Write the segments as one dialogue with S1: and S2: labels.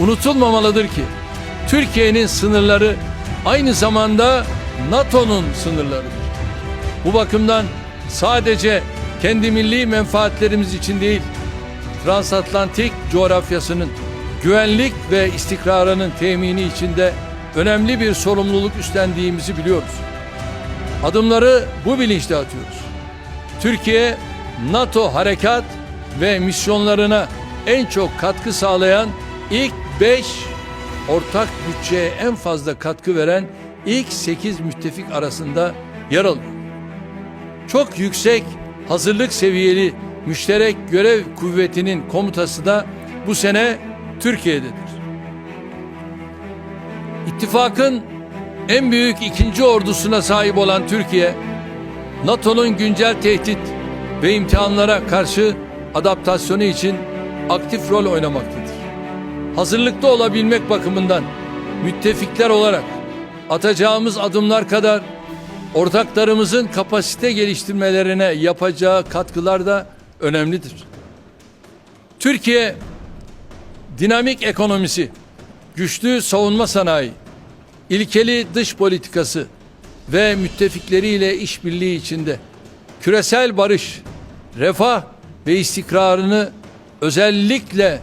S1: unutulmamalıdır ki Türkiye'nin sınırları aynı zamanda NATO'nun sınırlarıdır. Bu bakımdan sadece kendi milli menfaatlerimiz için değil, transatlantik coğrafyasının güvenlik ve istikrarının temini içinde önemli bir sorumluluk üstlendiğimizi biliyoruz. Adımları bu bilinçle atıyoruz. Türkiye, NATO harekat ve misyonlarına en çok katkı sağlayan ilk 5 ortak bütçeye en fazla katkı veren ilk 8 müttefik arasında yer alıyor. Çok yüksek hazırlık seviyeli müşterek görev kuvvetinin komutası da bu sene Türkiye'dedir. İttifakın en büyük ikinci ordusuna sahip olan Türkiye, NATO'nun güncel tehdit ve imtihanlara karşı adaptasyonu için aktif rol oynamaktadır. Hazırlıklı olabilmek bakımından müttefikler olarak atacağımız adımlar kadar ortaklarımızın kapasite geliştirmelerine yapacağı katkılar da önemlidir. Türkiye dinamik ekonomisi, güçlü savunma sanayi, ilkeli dış politikası ve müttefikleriyle işbirliği içinde küresel barış, refah ve istikrarını özellikle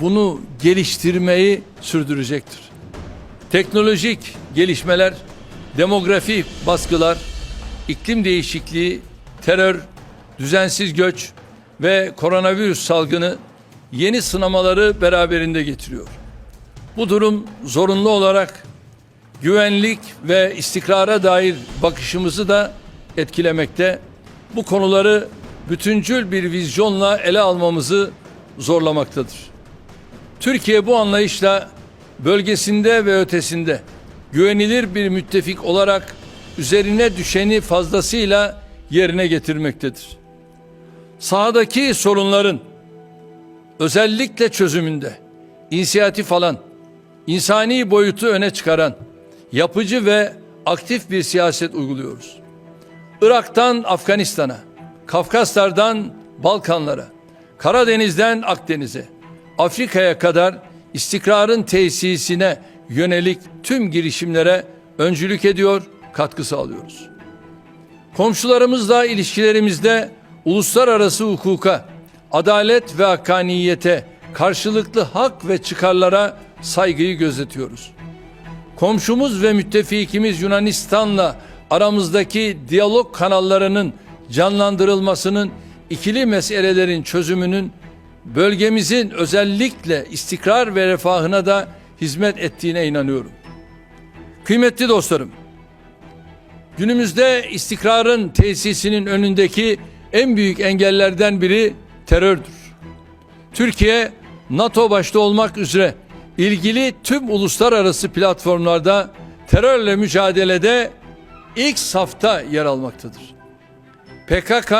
S1: bunu geliştirmeyi sürdürecektir. Teknolojik gelişmeler, demografik baskılar, iklim değişikliği, terör, düzensiz göç ve koronavirüs salgını yeni sınamaları beraberinde getiriyor. Bu durum zorunlu olarak güvenlik ve istikrara dair bakışımızı da etkilemekte. Bu konuları bütüncül bir vizyonla ele almamızı zorlamaktadır. Türkiye bu anlayışla bölgesinde ve ötesinde güvenilir bir müttefik olarak üzerine düşeni fazlasıyla yerine getirmektedir. Sahadaki sorunların özellikle çözümünde inisiyatif alan, insani boyutu öne çıkaran, yapıcı ve aktif bir siyaset uyguluyoruz. Irak'tan Afganistan'a, Kafkaslardan Balkanlara, Karadeniz'den Akdeniz'e, Afrika'ya kadar istikrarın tesisine yönelik tüm girişimlere öncülük ediyor, katkı sağlıyoruz. Komşularımızla ilişkilerimizde uluslararası hukuka, adalet ve hakkaniyete, karşılıklı hak ve çıkarlara saygıyı gözetiyoruz. Komşumuz ve müttefikimiz Yunanistan'la aramızdaki diyalog kanallarının canlandırılmasının ikili meselelerin çözümünün bölgemizin özellikle istikrar ve refahına da hizmet ettiğine inanıyorum. Kıymetli dostlarım, günümüzde istikrarın tesisinin önündeki en büyük engellerden biri terördür. Türkiye, NATO başta olmak üzere ilgili tüm uluslararası platformlarda terörle mücadelede ilk safta yer almaktadır. PKK,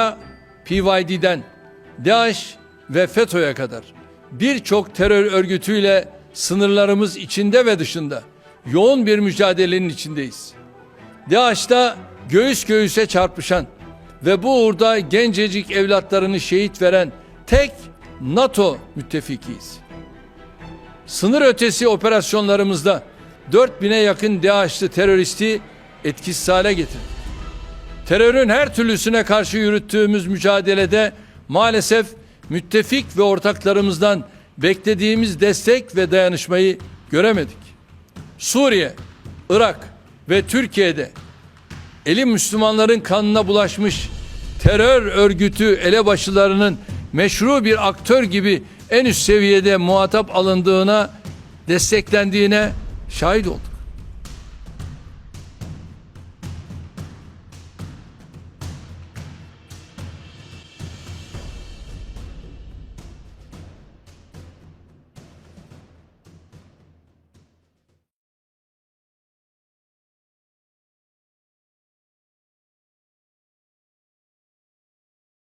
S1: PYD'den DAEŞ ve FETÖ'ye kadar birçok terör örgütüyle sınırlarımız içinde ve dışında yoğun bir mücadelenin içindeyiz. DAEŞ'ta göğüs göğüse çarpışan ve bu uğurda gencecik evlatlarını şehit veren tek NATO müttefikiyiz. Sınır ötesi operasyonlarımızda 4000'e yakın DAEŞ'li teröristi etkisiz hale getirdik. Terörün her türlüsüne karşı yürüttüğümüz mücadelede maalesef müttefik ve ortaklarımızdan beklediğimiz destek ve dayanışmayı göremedik. Suriye, Irak ve Türkiye'de eli Müslümanların kanına bulaşmış terör örgütü elebaşılarının meşru bir aktör gibi en üst seviyede muhatap alındığına, desteklendiğine şahit olduk.